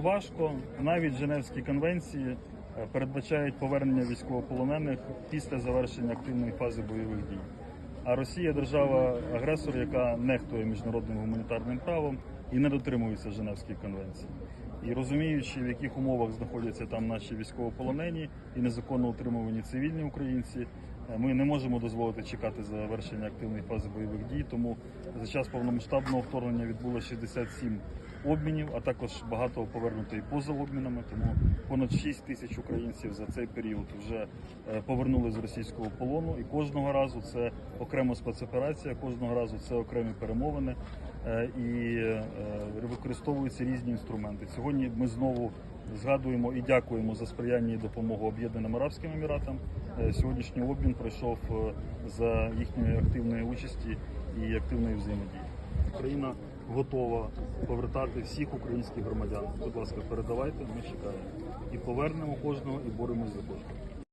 Важко навіть Женевські конвенції е, передбачають повернення військовополонених після завершення активної фази бойових дій. А Росія держава-агресор, яка нехтує міжнародним гуманітарним правом і не дотримується Женевських конвенцій. І розуміючи, в яких умовах знаходяться там наші військовополонені і незаконно утримувані цивільні українці, ми не можемо дозволити чекати завершення активної фази бойових дій. Тому за час повномасштабного вторгнення відбулося 67 обмінів, а також багато повернуто і поза обмінами. Тому понад 6 тисяч українців за цей період вже е, повернули з російського полону. І кожного разу це окрема спецоперація, кожного разу це окремі перемовини е, і е, використовуються різні інструменти. Сьогодні ми знову згадуємо і дякуємо за сприяння і допомогу Об'єднаним Арабським Еміратам. Сьогоднішній обмін пройшов е, за їхньої активної участі і активної взаємодії. Україна готова повертати всіх українських громадян. Будь ласка, передавайте, ми чекаємо. І повернемо кожного, і боремось за кожного.